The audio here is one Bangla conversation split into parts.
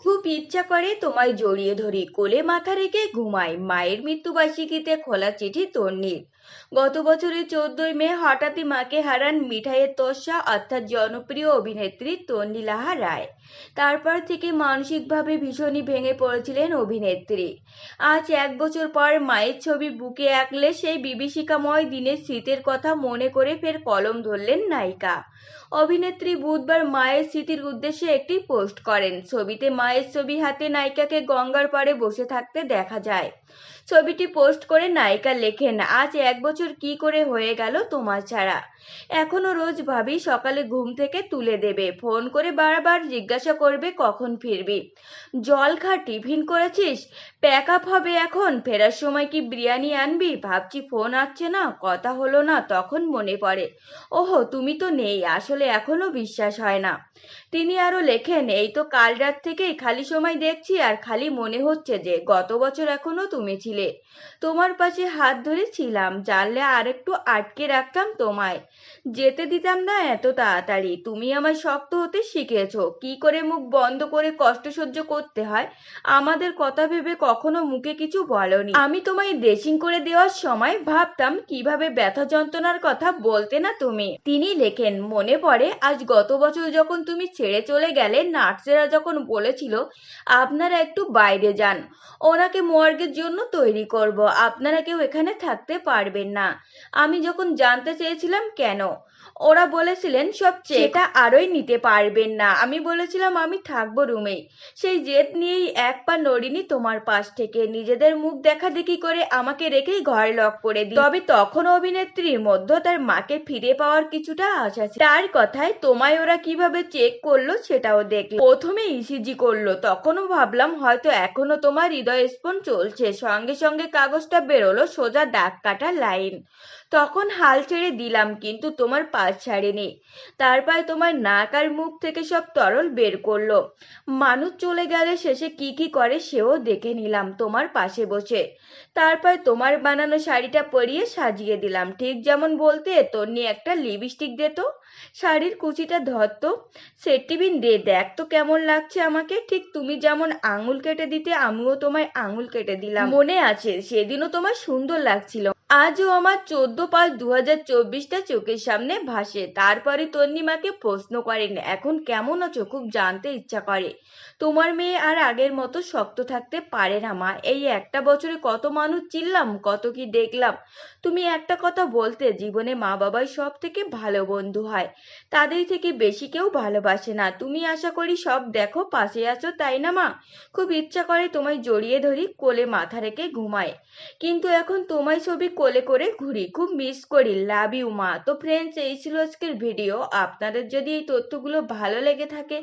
খুব ইচ্ছা করে তোমায় জড়িয়ে ধরি, কোলে মাথা রেখে ঘুমাই। মায়ের মৃত্যুবার্ষিকীতে খোলা চিঠি তন্নির গত বছরের চোদ্দই মে হঠাৎই মাকে হারান মিঠাইয়ের তস্যা অর্থাৎ জনপ্রিয় অভিনেত্রী তন্নি লাহা রায়। তারপর থেকে মানসিকভাবে ভীষণই ভেঙে পড়েছিলেন অভিনেত্রী। আজ এক বছর পর মায়ের ছবি বুকে আঁকলে সেই বিভীষিকাময় দিনের স্মৃতির কথা মনে করে ফের কলম ধরলেন নায়িকা। অভিনেত্রী বুধবার মায়ের স্মৃতির উদ্দেশ্যে একটি পোস্ট করেন। ছবিতে মায়ের ছবি হাতে নায়িকাকে গঙ্গার পাড়ে বসে থাকতে দেখা যায়। ছবিটি পোস্ট করে নায়িকা লেখেন, আজ এক বছর কি করে হয়ে গেল তোমার ছাড়া? এখনও রোজ ভাবি সকালে ঘুম থেকে তুলে দেবে। ফোন করে বারবার জিজ্ঞাসা করবে কখন ফিরবি। জল খা, টিফিন করেছিস? প্যাক আপ হবে এখন। ফেরার সময় কি বিরিয়ানি আনবি? ভাবছি ফোন আসছে না, কথা হলো না, তখন মনে পড়ে। ওহো, তুমি তো নেই, আসলে এখনও বিশ্বাস হয় না। তিনি আরও লেখেন, এই তো কাল রাত থেকেই খালি সময় দেখছি আর খালি মনে হচ্ছে যে গত বছর এখনও তুমি ছিলে। তোমার পাশে হাত ধরে ছিলাম জানলে আরেকটু আটকে রাখতাম তোমায়। যেতে দিতাম না এত তাড়াতাড়ি, তুমি আমায় শক্ত হতে শিখেছো। কি করে মুখ বন্ধ করে কষ্ট সহ্য করতে হয়? আমাদের কথা ভেবে কখনো মুখে কিছু বলনি। আমি তোমায় ড্রেসিং করে দেওয়ার সময় ভাবতাম, কীভাবে ব্যথা যন্ত্রণার কথা বলতে না তুমি? তিনি লেখেন, মনে পড়ে আজ গত বছর যখন তুমি ছেড়ে চলে গেলে, নার্সেরা যখন বলেছিল, আপনারা একটু বাইরে যান, ওনাকে মর্গের জন্য তৈরি করব, আপনারা কেউ এখানে থাকতে পারবেন না। আমি যখন জানতে চেয়েছিলাম, কেন? ওরা বলেছিলেন সব চেটা আরোই নিতে পারবেন না। আমি বলেছিলাম আমি থাকব রুমেই সেই জেদ নিয়েই এক পা নড়িনি তোমার পাশ থেকে। নিজেদের মুখ দেখা দেখি করে আমাকে রেখেই ঘর লক করে দিই। তবে তখন অভিনেত্রীর মধ্যে তার মাকে ফিরে পাওয়ার কিছুটা আশা ছিল। তার কথায় তোমায় ওরা কীভাবে চেক করল সেটাও দেখল। প্রথমে ইসিজি করল। তখনও ভাবলাম হয়তো এখনও তোমার হৃদয় স্পন চলছে। সঙ্গে সঙ্গে কাগজটা বেরোলো সোজা দাগ কাটা লাইন। তখন হাল ছেড়ে দিলাম কিন্তু তোমার পাশ ছাড়েনি। তারপর তোমার নাক আর মুখ থেকে সব তরল বের করল। মানুষ চলে গেলে শেষে কি কি করে সেও দেখে নিলাম তোমার পাশে বসে। তারপর তোমার বানানো শাড়িটা পরিয়ে সাজিয়ে দিলাম। ঠিক যেমন বলতে তন্নি একটা লিপস্টিক দে তো। শাড়ির কুচিটা ধরতো সেটিবিন দে, দেখ তো কেমন লাগছে আমাকে। ঠিক তুমি যেমন আঙুল কেটে দিতে, আমিও তোমায় আঙুল কেটে দিলাম। মনে আছে, সেদিনও তোমার সুন্দর লাগছিল। আজও আমার চোদ্দ পাঁচ দু হাজার চব্বিশটা চোখের সামনে ভাসে। তারপরে তন্নিমাকে প্রশ্ন করেন, এখন কেমন আছো? খুব জানতে ইচ্ছা করে। তোমার মেয়ে আর আগের মতো শক্ত থাকতে পারে না, মা। এই একটা বছরে কত মানুষ চিনলাম কত কি দেখলাম। তুমি একটা কথা বলতে, জীবনে মা বাবাই সব থেকে ভালো বন্ধু হয়। তাদের থেকে বেশি কেউ ভালোবাসে না। তুমি আশা করি সব দেখো, পাশে আছো, তাই না, মা? খুব ইচ্ছা করে তোমায় জড়িয়ে ধরি, কোলে মাথা রেখে ঘুমায়। কিন্তু এখন তোমায় ছবি কোলে করে ঘুরি। খুব মিস করি। লাভ ইউ মা। তো ফ্রেন্ডস এই ছিল আজকের ভিডিও আপনাদের যদি এই তথ্যগুলো ভালো লেগে থাকে,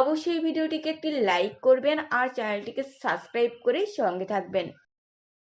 অবশ্যই ভিডিওটিকে একটি লাইক করবেন আর চ্যানেলটিকে সাবস্ক্রাইব করে সঙ্গে থাকবেন।